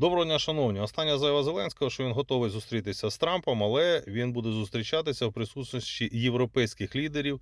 Доброго дня, шановні. Остання заява Зеленського, що він готовий зустрітися з Трампом, але він буде зустрічатися в присутності європейських лідерів.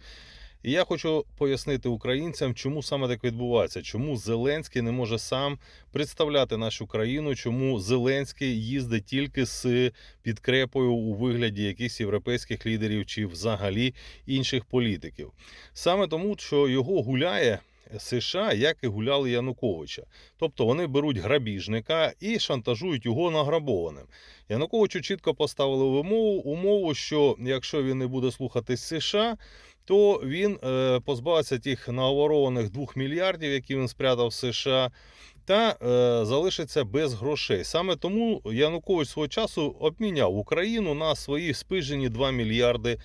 І я хочу пояснити українцям, чому саме так відбувається, чому Зеленський не може сам представляти нашу країну, чому Зеленський їздить тільки з підкрепою у вигляді якихось європейських лідерів чи взагалі інших політиків. Саме тому, що його гуляє США, як і гуляли Януковича. Тобто вони беруть грабіжника і шантажують його награбованим. Януковичу чітко поставили вимову умову, що якщо він не буде слухатись США, то він е, позбавиться тих наворованих 2 мільярдів, які він спрятав в США. Та е, залишиться без грошей. Саме тому Янукович свого часу обміняв Україну на свої спижені 2 мільярди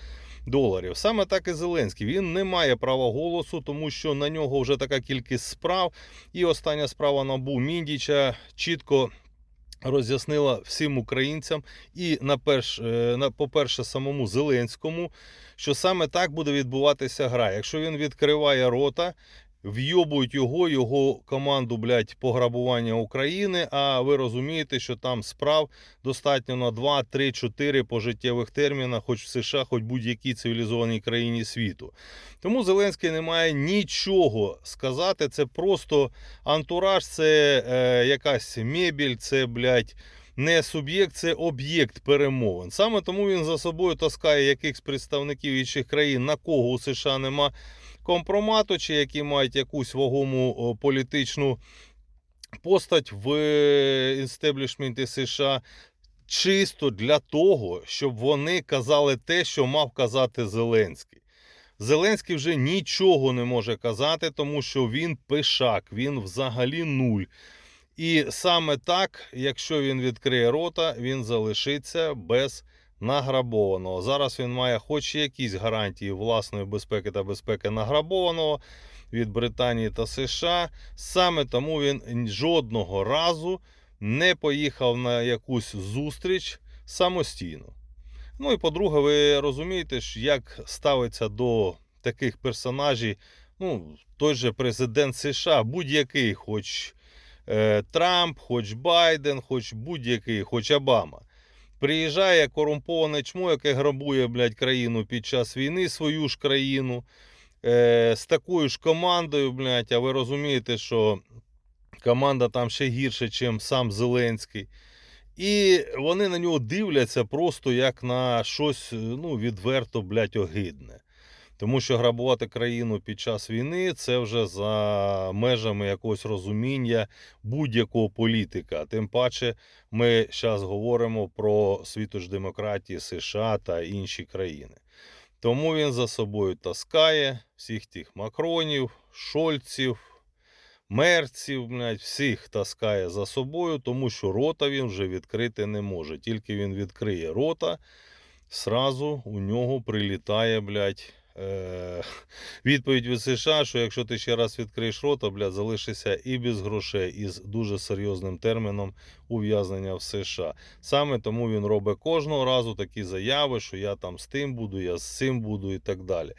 доларів. Саме так і Зеленський. Він не має права голосу, тому що на нього вже така кількість справ. І остання справа набу Міндіча чітко. Роз'яснила всім українцям і на перш, е, на по-перше, самому Зеленському, що саме так буде відбуватися гра. Якщо він відкриває рота, вйобують його, його команду блядь, пограбування України. А ви розумієте, що там справ достатньо на 2, 3, 4 пожиттєвих термінах, хоч в США, хоч будь-якій цивілізованій країні світу. Тому Зеленський не має нічого сказати. Це просто антураж, це е, якась мебіль, це блядь, не суб'єкт, це об'єкт перемовин. Саме тому він за собою таскає якихось представників інших країн, на кого у США нема компромату, чи які мають якусь вагому політичну постать в е, інстеблішменті США. Чисто для того, щоб вони казали те, що мав казати Зеленський. Зеленський вже нічого не може казати, тому що він пишак, він взагалі нуль. І саме так, якщо він відкриє рота, він залишиться без награбованого. Зараз він має хоч якісь гарантії власної безпеки та безпеки награбованого від Британії та США. Саме тому він жодного разу не поїхав на якусь зустріч самостійно. Ну і по-друге, ви розумієте, як ставиться до таких персонажів, ну, той же президент США, будь-який, хоч е, Трамп, хоч Байден, хоч будь-який, хоч Обама. Приїжджає корумповане чмо, яке грабує блядь, країну під час війни, свою ж країну, е, з такою ж командою, блядь, а ви розумієте, що команда там ще гірше, ніж сам Зеленський. І вони на нього дивляться просто як на щось ну, відверто, блядь, огидне. Тому що грабувати країну під час війни це вже за межами якогось розуміння будь-якого політика. Тим паче, ми зараз говоримо про світоч демократії США та інші країни. Тому він за собою таскає всіх тих Макронів, Шольців, мерців, блядь, всіх таскає за собою, тому що рота він вже відкрити не може. Тільки він відкриє рота, сразу у нього прилітає, блядь, відповідь від США, що якщо ти ще раз відкриєш рота, блядь, залишишся і без грошей, і з дуже серйозним терміном ув'язнення в США. Саме тому він робить кожного разу такі заяви, що я там з тим буду, я з цим буду і так далі.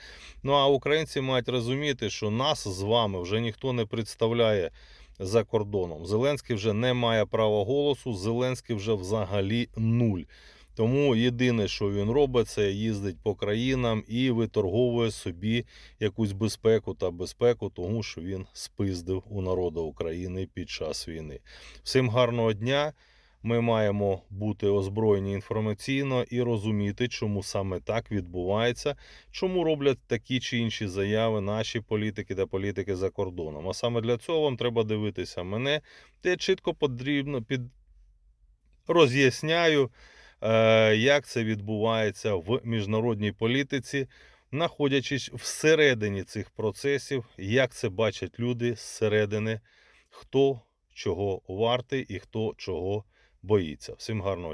Ну а українці мають розуміти, що нас з вами вже ніхто не представляє за кордоном. Зеленський вже не має права голосу, Зеленський вже взагалі нуль. Тому єдине, що він робить, це їздить по країнам і виторговує собі якусь безпеку та безпеку, тому що він спиздив у народу України під час війни. Всім гарного дня. Ми маємо бути озброєні інформаційно і розуміти, чому саме так відбувається, чому роблять такі чи інші заяви наші політики та політики за кордоном. А саме для цього вам треба дивитися мене, де чітко потрібно під роз'ясняю, як це відбувається в міжнародній політиці, знаходячись всередині цих процесів, як це бачать люди зсередини, хто чого вартий і хто чого боїться. Всім гарного дня.